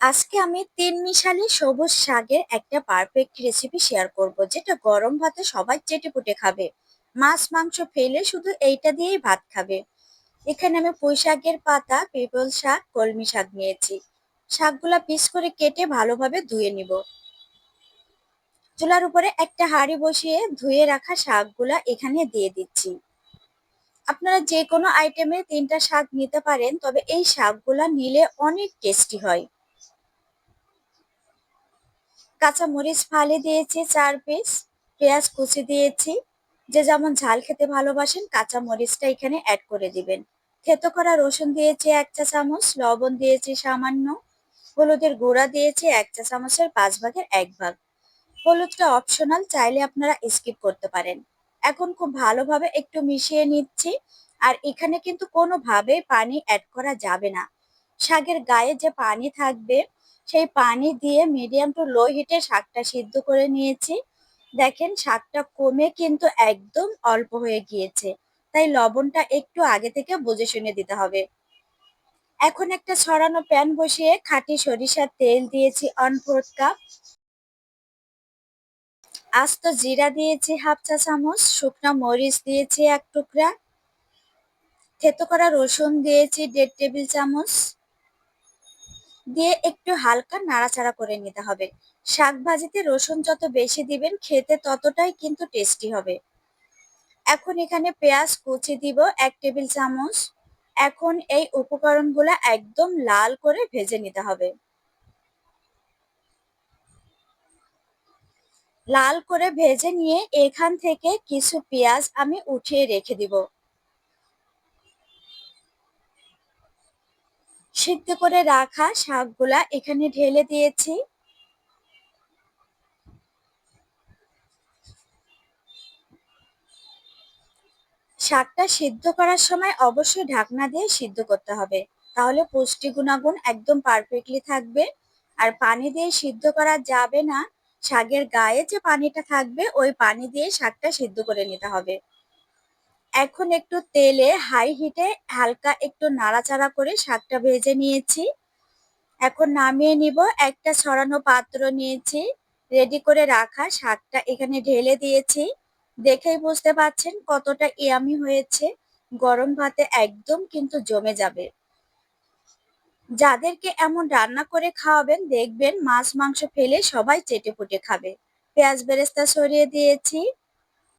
আজকে আমি তিন মিশালি সবুজ শাকের একটা পারফেক্ট রেসিপি শেয়ার করব, যেটা গরম ভাতে সবাই চেটেপুটে খাবে। মাছ, মাংস ফেলে শুধু এইটা দিয়েই ভাত খাবে। এখানে আমি পুঁই শাকের পাতা, পিপল শাক, কলমি শাক নিয়েছি। শাকগুলা পিস করে কেটে ভালোভাবে ধুয়ে নিব। চুলার উপরে একটা হাঁড়ি বসিয়ে ধুয়ে রাখা শাকগুলা এখানে দিয়ে দিচ্ছি। আপনারা যে কোনো আইটেমে তিনটা শাক নিতে পারেন, তবে এই শাকগুলা নিলে অনেক টেস্টি হয়। কাঁচা মরিচ ফালি দিয়েছি চার পিস পেঁয়াজ কুচি দিয়েছি। যে যেমন ঝাল খেতে ভালোবাসেন কাঁচা মরিচটা এখানে অ্যাড করে দিবেন। থেতো করা রসুন দিয়েছি এক চা চামচ, লবণ দিয়েছি সামান্য। হলুদের গুঁড়া দিয়েছি এক চা চামচের, পাঁচ ভাগের এক ভাগ। হলুদটা অপশনাল চাইলে আপনারা স্কিপ করতে পারেন। এখন খুব ভালোভাবে একটু মিশিয়ে নিচ্ছি। আর এখানে কিন্তু কোনোভাবেই পানি অ্যাড করা যাবে না। শাকের গায়ে যে পানি থাকবে সেই পানি দিয়ে মিডিয়াম টু লো হিটে শাকটা সিদ্ধ করে নিয়েছি। দেখেন, শাকটা কমে কিন্তু একদম অল্প হয়ে গিয়েছে। তাই লবণটা একটু আগে থেকে বুঝে শুনে দিতে হবে। এখন একটা ছড়ানো প্যান বসিয়ে খাঁটি সরিষার তেল দিয়েছি অন ফোর্থ কাপ আস্ত জিরা দিয়েছি হাফ চা চামচ, শুকনা মরিচ দিয়েছি এক টুকরা। থেতো করা রসুন দিয়েছি দেড় টেবিল চামচ। দিয়ে একটু হালকা নাড়াচাড়া করে নিতে হবে। শাক ভাজিতে রসুন যত বেশি দিবেন, খেতে ততটাই কিন্তু টেস্টি হবে। এখন এখানে পেঁয়াজ কুচি দিব এক টেবিল চামচ। এখন এই উপকরণগুলো একদম লাল করে ভেজে নিতে হবে। লাল করে ভেজে নিয়ে এখান থেকে কিছু পেঁয়াজ আমি উঠিয়ে রেখে দিব। সিদ্ধ করে রাখা শাকগুলা এখানে ঢেলে দিয়েছি। শাকটা সিদ্ধ করার সময় অবশ্যই ঢাকনা দিয়ে সিদ্ধ করতে হবে। তাহলে পুষ্টি গুণাগুণ একদম পারফেক্টলি থাকবে। আর পানি দিয়ে সিদ্ধ করা যাবে না। শাকের গায়ে যে পানিটা থাকবে, ওই পানি দিয়ে শাকটা সিদ্ধ করে নিতে হবে। এখন একটু তেলে হাই হিটে হালকা একটু নাড়াচাড়া করে শাকটা ভেজে নিয়েছি। এখন নামিয়ে নিব, একটা ছড়ানো পাত্র নিয়েছি রেডি করে রাখা শাকটা এখানে ঢেলে দিয়েছি। দেখেই বুঝতে পাচ্ছেন কতটা ইয়ামি হয়েছে, গরম ভাতে একদম কিন্তু জমে যাবে। যাদেরকে এমন রান্না করে খাওয়াবেন, দেখবেন মাছ মাংস ফেলে সবাই চেটে পুটে খাবে। পেঁয়াজ বেরেস্তা সরিয়ে দিয়েছি